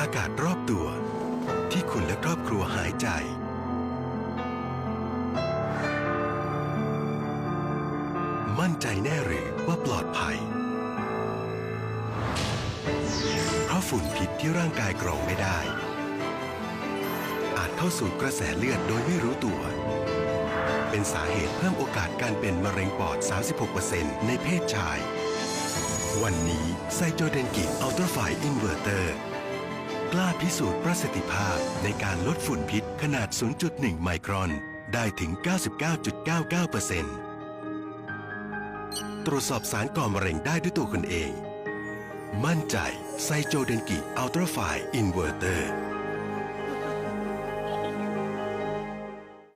อากาศรอบตัว ที่คุณและครอบครัวหายใจ มั่นใจแน่หรือว่าปลอดภัย เพราะฝุ่นพิษที่ร่างกายกรองไม่ได้ อาจเข้าสู่กระแสเลือดโดยไม่รู้ตัว เป็นสาเหตุเพิ่มโอกาสการเป็นมะเร็งปอด 36%ในเพศชาย วันนี้ไซโจเดนกิอัลตราไฟอินเวอร์เตอร์ ล้าพิสูจน์ประสิทธิภาพในการลดฝุ่นพิษขนาด 0.1 ไมครอน ได้ถึง 99.99%ตรวจสอบสารก่อมะเร็งได้ด้วยตัวคุณเอง มั่นใจไซโจเดนกิอัลตราไฟอินเวอร์เตอร์